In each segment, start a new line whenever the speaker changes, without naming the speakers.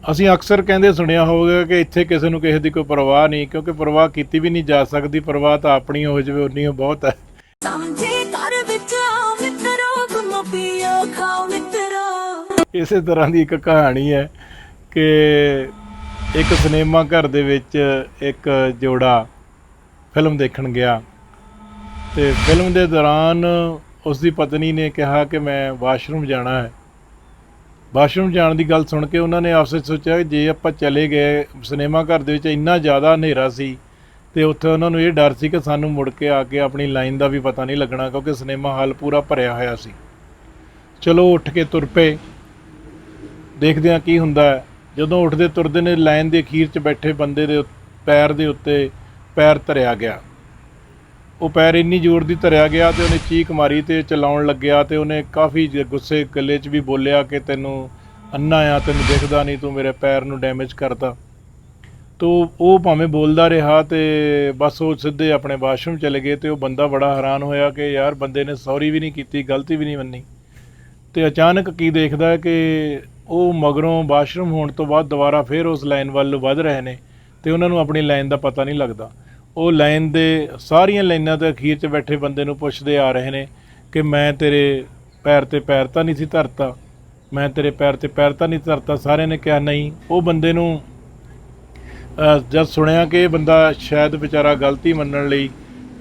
ਅਸੀਂ ਅਕਸਰ ਕਹਿੰਦੇ ਸੁਣਿਆ ਹੋਵੇਗਾ ਕਿ ਇੱਥੇ ਕਿਸੇ ਨੂੰ ਕਿਸੇ ਦੀ ਕੋਈ ਪਰਵਾਹ ਨਹੀਂ ਕਿਉਂਕਿ ਪਰਵਾਹ ਕੀਤੀ ਵੀ ਨਹੀਂ ਜਾ ਸਕਦੀ ਪਰਵਾਹ ਤਾਂ ਆਪਣੀ ਹੋ ਜਾਵੇ ਉਨੀ ਹੀ ਬਹੁਤ ਹੈ।
ਸਮਝੇ ਘਰ ਵਿੱਚ ਆਓ ਮਿੱਤਰੋ ਘੁੰਮੋ ਪੀਓ ਖਾਓ ਮਿੱਤਰੋ।
ਇਸੇ ਤਰ੍ਹਾਂ ਦੀ ਇੱਕ ਕਹਾਣੀ ਹੈ ਕਿ ਇੱਕ ਸਿਨੇਮਾ ਘਰ ਦੇ ਵਿੱਚ ਇੱਕ ਜੋੜਾ ਫਿਲਮ ਦੇਖਣ ਗਿਆ ਤੇ ਫਿਲਮ ਦੇ ਦੌਰਾਨ ਉਸ ਦੀ ਪਤਨੀ ਨੇ ਕਿਹਾ ਕਿ ਮੈਂ ਵਾਸ਼ਰੂਮ ਜਾਣਾ ਹੈ। ਵਾਸ਼ਰੂਮ ਜਾਣ ਦੀ ਗੱਲ ਸੁਣ ਕੇ ਉਹਨਾਂ ਨੇ ਆਪਸ ਵਿੱਚ ਸੋਚਿਆ ਕਿ ਜੇ ਆਪਾਂ ਚਲੇ ਗਏ, ਸਿਨੇਮਾ ਘਰ ਦੇ ਵਿੱਚ ਇੰਨਾ ਜ਼ਿਆਦਾ ਹਨੇਰਾ ਸੀ ਤੇ ਉੱਥੇ ਉਹਨਾਂ ਨੂੰ ਇਹ ਡਰ ਸੀ ਕਿ ਸਾਨੂੰ ਮੁੜ ਕੇ ਆ ਕੇ ਆਪਣੀ ਲਾਈਨ ਦਾ ਵੀ ਪਤਾ ਨਹੀਂ ਲੱਗਣਾ ਕਿਉਂਕਿ ਸਿਨੇਮਾ ਹਾਲ ਪੂਰਾ ਭਰਿਆ ਹੋਇਆ ਸੀ। ਚਲੋ ਉੱਠ ਕੇ ਤੁਰ ਪਏ। ਦੇਖਦੇ ਹਾਂ ਕੀ ਹੁੰਦਾ ਹੈ। ਜਦੋਂ ਉੱਠਦੇ ਤੁਰਦੇ ਨੇ ਲਾਈਨ ਦੇ ਅਖੀਰ 'ਚ ਬੈਠੇ ਬੰਦੇ ਦੇ ਉੱਤ- ਪੈਰ ਦੇ ਉੱਤੇ ਪੈਰ ਧਰਿਆ ਗਿਆ। ਉਹ ਪੈਰ ਇੰਨੀ ਜ਼ੋਰ ਦੀ ਧਰਿਆ ਗਿਆ ਤੇ ਉਹਨੇ ਚੀਕ ਮਾਰੀ ਤੇ ਚਲਾਉਣ ਲੱਗਿਆ ਤੇ ਉਹਨੇ ਕਾਫੀ ਜ- ਗੁੱਸੇ ਗੱਲੇ 'ਚ ਵੀ ਬੋਲਿਆ ਕਿ ਤੈਨੂੰ ਅੰਨਾ ਆ, ਤੈਨੂੰ ਦਿਖਦਾ ਨਹੀਂ, ਤੂੰ ਮੇਰੇ ਪੈਰ ਨੂੰ ਡੈਮੇਜ ਕਰਤਾ ਤੋ ਉਹ ਭਾਵੇਂ ਬੋਲਦਾ ਰਿਹਾ ਤੇ ਬਸ ਉਹ ਸਿੱਧੇ ਆਪਣੇ ਵਾਸ਼ਰੂਮ ਚਲੇ ਗਏ ਤੇ ਉਹ ਬੰਦਾ ਬੜਾ ਹੈਰਾਨ ਹੋਇਆ ਕਿ ਯਾਰ ਬੰਦੇ ਨੇ ਸੌਰੀ ਵੀ ਨਹੀਂ ਕੀਤੀ, ਗਲਤੀ ਵੀ ਨਹੀਂ ਮੰਨੀ। ਤੇ ਅਚਾਨਕ ਕੀ ਦੇਖਦਾ ਕਿ ਉਹ ਮਗਰੋਂ ਵਾਸ਼ਰੂਮ ਹੋਣ ਤੋਂ ਬਾਅਦ ਦੁਬਾਰਾ ਫੇਰ ਉਸ ਲਾਈਨ ਵੱਲ ਵੱਧ ਰਹੇ ਨੇ ਤੇ ਉਹਨਾਂ ਨੂੰ ਆਪਣੀ ਲਾਈਨ ਦਾ ਪਤਾ ਨਹੀਂ ਲੱਗਦਾ। ਉਹ ਲਾਈਨ ਦੇ ਸਾਰੀਆਂ ਲਾਈਨਾਂ ਦੇ ਅਖੀਰ 'ਚ ਬੈਠੇ ਬੰਦੇ ਨੂੰ ਪੁੱਛਦੇ ਆ ਰਹੇ ਨੇ ਕਿ ਮੈਂ ਤੇਰੇ ਪੈਰ ਤੇ ਪੈਰ ਤਾਂ ਨਹੀਂ ਸੀ ਧਰਤਾ, ਮੈਂ ਤੇਰੇ ਪੈਰ ਤੇ ਪੈਰ ਤਾਂ ਨਹੀਂ ਧਰਤਾ। ਸਾਰਿਆਂ ਨੇ ਕਿਹਾ, ਨਹੀਂ। ਉਹ ਬੰਦੇ ਨੂੰ ਜਦ ਸੁਣਿਆ ਕਿ ਇਹ ਬੰਦਾ ਸ਼ਾਇਦ ਵਿਚਾਰਾ ਗਲਤੀ ਮੰਨਣ ਲਈ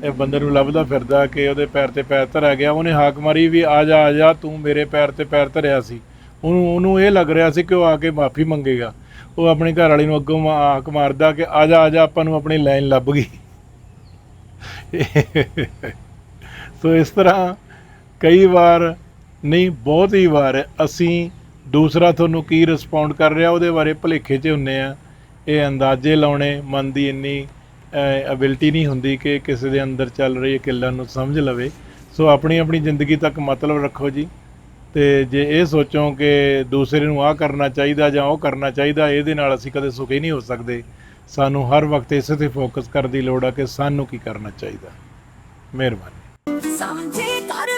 ਇਹ ਬੰਦੇ ਨੂੰ ਲੱਭਦਾ ਫਿਰਦਾ ਕਿ ਉਹਦੇ ਪੈਰ ਤੇ ਪੈਰ ਧਰਿਆ ਗਿਆ, ਉਹਨੇ ਹਾਕ ਮਾਰੀ ਵੀ, ਆ ਜਾ ਆ ਜਾ, ਤੂੰ ਮੇਰੇ ਪੈਰ ਤੇ ਪੈਰ ਧਰਿਆ ਸੀ। ਉਹਨੂੰ ਉਹਨੂੰ ਇਹ ਲੱਗ ਰਿਹਾ ਸੀ ਕਿ ਉਹ ਆ ਕੇ ਮਾਫੀ ਮੰਗੇਗਾ। ਉਹ ਆਪਣੇ ਘਰ ਵਾਲੀ ਨੂੰ ਅੱਗੋਂ ਮਾ- ਮਾਰਦਾ ਕਿ ਆ ਜਾ ਆ ਜਾ, ਆਪਾਂ ਨੂੰ ਆਪਣੀ ਲਾਈਨ ਲੱਭ ਗਈ। ਸੋ ਇਸ ਤਰ੍ਹਾਂ ਕਈ ਵਾਰ, ਨਹੀਂ, ਬਹੁਤ ਹੀ ਵਾਰ ਅਸੀਂ ਦੂਸਰਾ ਤੁਹਾਨੂੰ ਕੀ ਰਿਸਪੌਂਡ ਕਰ ਰਿਹਾ, ਉਹਦੇ ਬਾਰੇ ਭੁਲੇਖੇ 'ਚ ਹੁੰਨੇ ਆ। ਇਹ ਅੰਦਾਜ਼ੇ ਲਾਉਣੇ, ਮਨ ਦੀ ਇੰਨੀ ਅਬਿਲਿਟੀ ਨਹੀਂ ਹੁੰਦੀ ਕਿ ਕਿਸੇ ਦੇ ਅੰਦਰ ਚੱਲ ਰਹੀ ਕਿੱਲਾਂ ਨੂੰ ਸਮਝ ਲਵੇ। ਸੋ ਆਪਣੀ ਆਪਣੀ ਜ਼ਿੰਦਗੀ ਤੱਕ ਮਤਲਬ ਰੱਖੋ ਜੀ। ਤੇ ਜੇ ਇਹ ਸੋਚੋ ਕਿ ਦੂਸਰੇ ਨੂੰ ਆਹ ਕਰਨਾ ਚਾਹੀਦਾ ਜਾਂ ਉਹ ਕਰਨਾ ਚਾਹੀਦਾ, ਇਹਦੇ ਨਾਲ ਅਸੀਂ ਕਦੇ ਸੁਖੀ ਨਹੀਂ ਹੋ ਸਕਦੇ। ਸਾਨੂੰ ਹਰ ਵਕਤ ਇਸੇ ਤੇ ਫੋਕਸ ਕਰਨ ਦੀ ਲੋੜ ਆ ਕਿ ਸਾਨੂੰ ਕੀ ਕਰਨਾ ਚਾਹੀਦਾ। ਮਿਹਰਬਾਨੀ।
ਸਮਝੇ ਘਰ